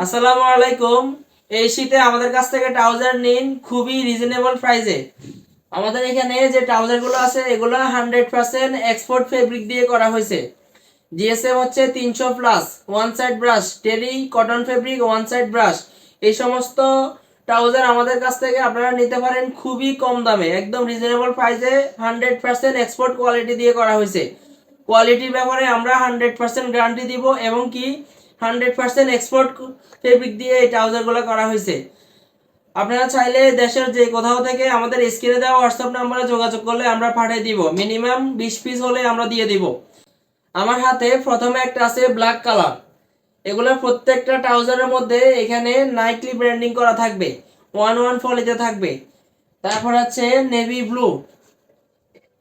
আসসালামু আলাইকুম। এই শীতে আমাদের কাছ থেকে ট্রাউজার নিন খুবই রিজনেবল প্রাইসে আমাদের এখানে যে ট্রাউজারগুলো আছে, এগুলো হান্ড্রেড পার্সেন্ট এক্সপোর্ট ফেব্রিক দিয়ে করা হয়েছে। জিএসএম হচ্ছে তিনশো plus one side brush terry cotton fabric one side brush এই সমস্ত ট্রাউজার আমাদের কাছ থেকে আপনারা নিতে পারেন খুবই কম দামে। একদম রিজনেবল প্রাইসে হান্ড্রেড পার্সেন্ট এক্সপোর্ট কোয়ালিটি দিয়ে করা হয়েছে। কোয়ালিটির ব্যাপারে আমরা হান্ড্রেড পার্সেন্ট গ্যারান্টি দিব এবং কি হান্ড্রেড পার্সেন্ট এক্সপোর্ট ফেব্রিক দিয়ে এই ট্রাউজারগুলো করা হয়েছে। আপনারা চাইলে দেশের যে কোথাও থেকে আমাদের স্ক্রিনে দেওয়া হোয়াটসঅ্যাপ নাম্বারে যোগাযোগ করলে আমরা পাঠিয়ে দিব। মিনিমাম বিশ পিস হলে আমরা দিয়ে দিব। আমার হাতে প্রথমে একটা আছে ব্ল্যাক কালার। এগুলোর প্রত্যেকটা ট্রাউজারের মধ্যে এখানে নাইটলি ব্র্যান্ডিং করা থাকবে। ওয়ান ওয়ান ফলিতে থাকবে। তারপর আছে নেভি ব্লু।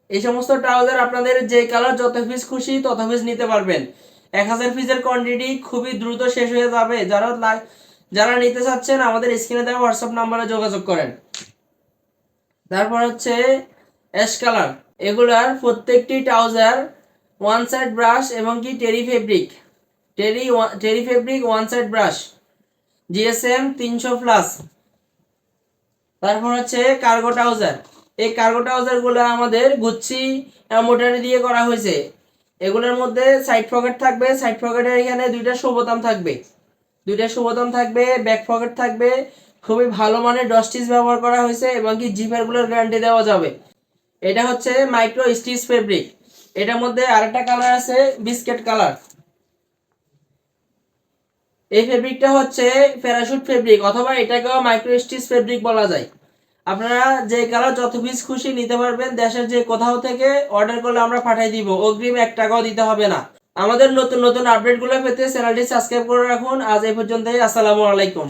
এই সমস্ত ট্রাউজার আপনাদের যে কালার যত পিস খুশি তত পিস নিতে পারবেন। এক হাজার পিসের কোয়ান্টিটি খুবই দ্রুত শেষ হয়ে যাবে। যারা যারা নিতে চাচ্ছেন, আমাদের স্ক্রিনে দেওয়া হোয়াটসঅ্যাপ নাম্বারে যোগাযোগ করেন। তারপর হচ্ছে অ্যাশ কালার এগুলার প্রত্যেকটি ট্রাউজার ওয়ান সাইড ব্রাশ এবং কি terry fabric terry terry fabric one side brush GSM তিনশো প্লাস তারপর হচ্ছে কার্গো ট্রাউজার এই কার্গো ট্রাউজারগুলো আমাদের গুচ্ছি মোটারি দিয়ে করা হয়েছে। এগুলোর মধ্যে সাইড পকেট থাকবে সাইড পকেটের এখানে দুইটা শুভতাম থাকবে। দুইটা শুভতাম থাকবে ব্যাক পকেট থাকবে। খুবই ভালো মানের ডস্টিস ব্যবহার করা হয়েছে এবং কি জিপারগুলোর গ্যারান্টি দেওয়া যাবে। এটা হচ্ছে মাইক্রো স্টিচ ফেব্রিক এটার মধ্যে আরেকটা কালার আছে বিস্কেট কালার এই ফেব্রিকটা হচ্ছে প্যারাশুট ফেব্রিক অথবা এটাকেও মাইক্রো স্টিচ ফেব্রিক বলা যায়। আপনারা যে কালার যত পিস খুশি নিতে পারবেন, দেশের যে কোথাও থেকে অর্ডার করলে আমরা পাঠাই দিব। অগ্রিম এক টাকাও দিতে হবে না। আমাদের নতুন নতুন আপডেটগুলো পেতে চ্যানেলটি সাবস্ক্রাইব করে রাখুন। আজ এই পর্যন্তই, আসসালামু আলাইকুম।